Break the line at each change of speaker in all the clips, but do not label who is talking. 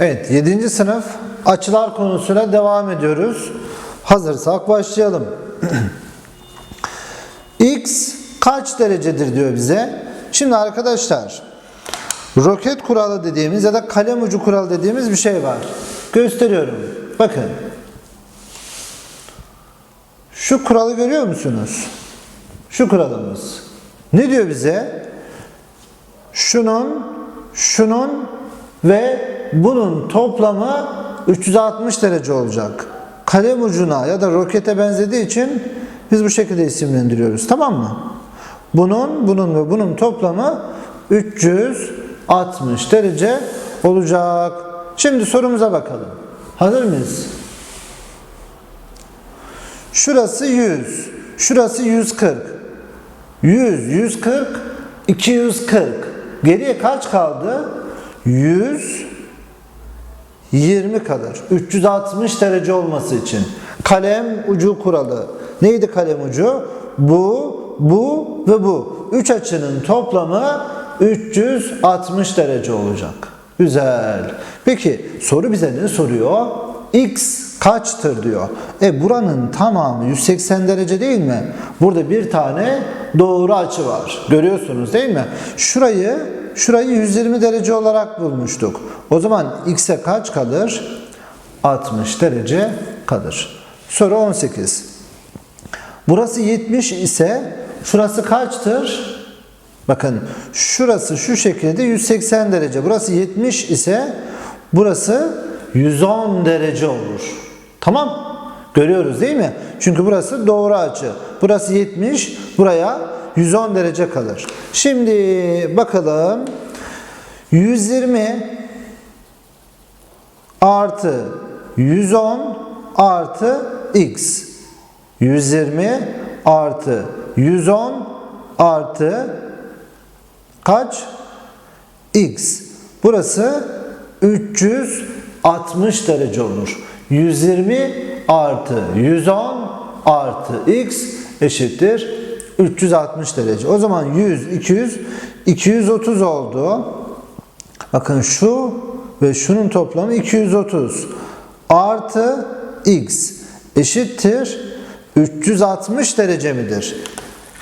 Evet 7. sınıf açılar konusuna devam ediyoruz. Hazırsak başlayalım. X kaç derecedir diyor bize. Şimdi arkadaşlar roket kuralı dediğimiz ya da kalem ucu kuralı dediğimiz bir şey var. Gösteriyorum. Bakın. Şu kuralı görüyor musunuz? Şu kuralımız. Ne diyor bize? Şunun, şunun ve bunun toplamı 360 derece olacak. Kalem ucuna ya da rokete benzediği için biz bu şekilde isimlendiriyoruz. Tamam mı? Bunun, bunun ve bunun toplamı 360 derece olacak. Şimdi sorumuza bakalım. Hazır mıyız? Şurası 100. Şurası 140. 100, 140, 240. Geriye kaç kaldı? 100, 20 kalır. 360 derece olması için. Kalem ucu kuralı. Neydi kalem ucu? Bu, bu ve bu. Üç açının toplamı 360 derece olacak. Güzel. Peki soru bize ne soruyor? X kaçtır diyor. E buranın tamamı 180 derece değil mi? Burada bir tane doğru açı var. Görüyorsunuz değil mi? Şurayı şurayı 120 derece olarak bulmuştuk. O zaman x'e kaç kalır? 60 derece kalır. Soru 18. Burası 70 ise şurası kaçtır? Bakın şurası şu şekilde 180 derece. Burası 70 ise burası 110 derece olur. Tamam. Görüyoruz değil mi? Çünkü burası doğru açı. Burası 70, buraya 110 derece kalır. Şimdi bakalım. 120 artı 110 artı x. 120 artı 110 artı kaç? x. Burası 360 derece olur. 120 artı 110 artı x eşittir 360 derece. O zaman 100, 200, 230 oldu. Bakın şu ve şunun toplamı 230 artı x eşittir 360 derece midir?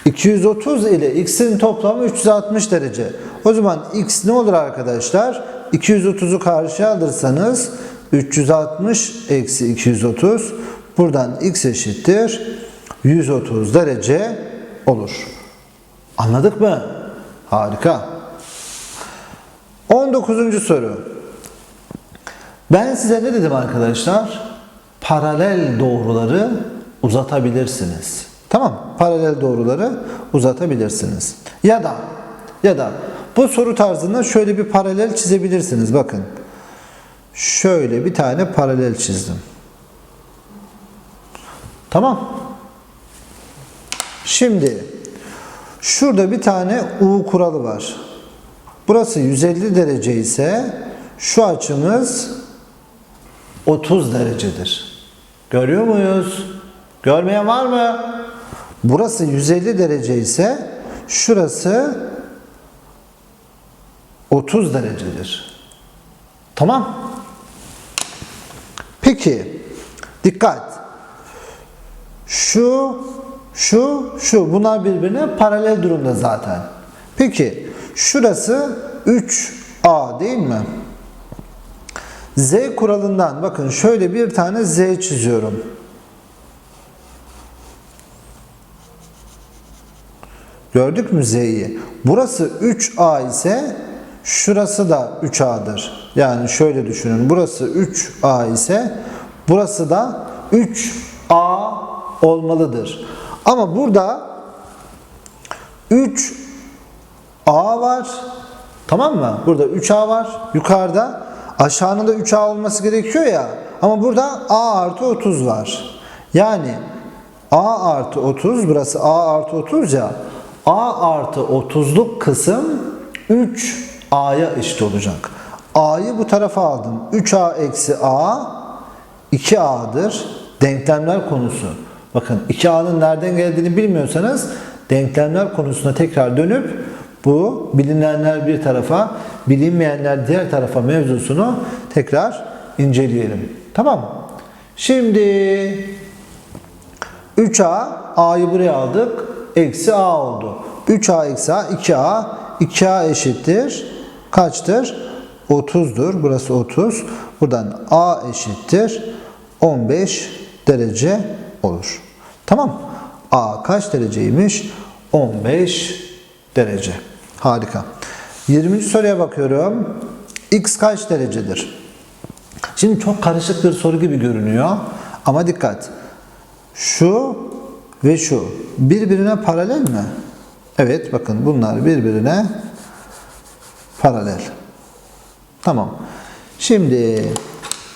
230 ile x'in toplamı 360 derece. O zaman x ne olur arkadaşlar? 230'u karşıya alırsanız 360 eksi 230 buradan x eşittir 130 derece olur. Anladık mı? Harika. 19. soru. Ben size ne dedim arkadaşlar? Paralel doğruları uzatabilirsiniz. Tamam, paralel doğruları uzatabilirsiniz. Ya da ya da bu soru tarzında şöyle bir paralel çizebilirsiniz. Bakın. Şöyle bir tane paralel çizdim. Tamam. Şimdi şurada bir tane U kuralı var. Burası 150 derece ise şu açımız 30 derecedir. Görüyor muyuz? Görmeyen var mı? Burası 150 derece ise şurası 30 derecedir. Tamam. Peki dikkat. Şu şu şu bunlar birbirine paralel durumda zaten. Peki şurası 3A değil mi? Z kuralından bakın şöyle bir tane Z çiziyorum. Gördük mü Z'yi? Burası 3A ise şurası da 3A'dır. Yani şöyle düşünün. Burası 3A ise burası da 3A olmalıdır. Ama burada 3A var. Tamam mı? Burada 3A var. Yukarıda aşağının da 3A olması gerekiyor ya. Ama burada A artı 30 var. Yani A artı 30 burası A artı 30 ya. A artı 30'luk kısım 3A'ya eşit olacak. A'yı bu tarafa aldım. 3A eksi A 2A'dır. Denklemler konusu. Bakın 2A'nın nereden geldiğini bilmiyorsanız denklemler konusuna tekrar dönüp bu bilinenler bir tarafa bilinmeyenler diğer tarafa mevzusunu tekrar inceleyelim. Tamam? Şimdi 3A, A'yı buraya aldık. Eksi A oldu. 3A eksi A, 2A. 2A eşittir. Kaçtır? 30'dur. Burası 30. Buradan A eşittir. 15 derece olur. Tamam. A kaç dereceymiş? 15 derece. Harika. 20. soruya bakıyorum. X kaç derecedir? Şimdi çok karışık bir soru gibi görünüyor. Ama dikkat. Şu ve şu birbirine paralel mi? Evet bakın bunlar birbirine paralel. Tamam. Şimdi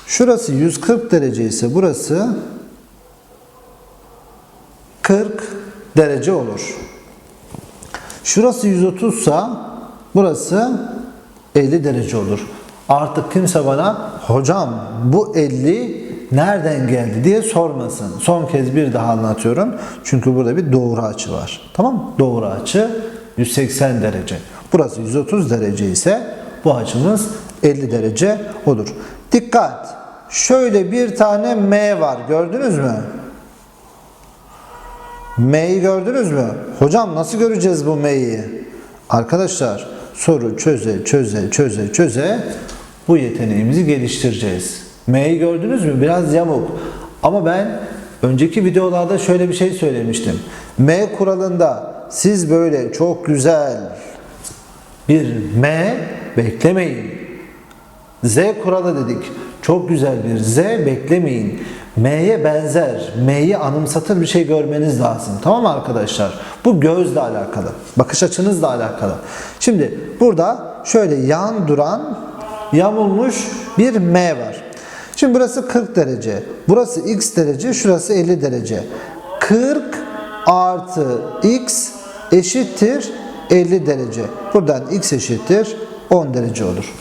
şurası 140 derece ise burası 40 derece olur. Şurası 130 sa burası 50 derece olur. Artık kimse bana hocam bu 50 nereden geldi diye sormasın. Son kez bir daha anlatıyorum. Çünkü burada bir doğru açı var. Tamam mı? Doğru açı 180 derece. Burası 130 derece ise bu açımız 50 derece olur. Dikkat! Şöyle bir tane M var. Gördünüz mü? M'yi gördünüz mü? Hocam nasıl göreceğiz bu M'yi? Arkadaşlar soru çöze çöze çöze çöze bu yeteneğimizi geliştireceğiz. M'yi gördünüz mü? Biraz yamuk. Ama ben önceki videolarda şöyle bir şey söylemiştim. M kuralında siz böyle çok güzel bir M beklemeyin. Z kuralı dedik. Çok güzel bir Z beklemeyin. M'ye benzer, M'yi anımsatır bir şey görmeniz lazım. Tamam arkadaşlar? Bu gözle alakalı. Bakış açınızla alakalı. Şimdi burada şöyle yan duran, yamulmuş bir M var. Şimdi burası 40 derece. Burası x derece, şurası 50 derece. 40 artı x eşittir 50 derece. Buradan x eşittir 10 derece olur.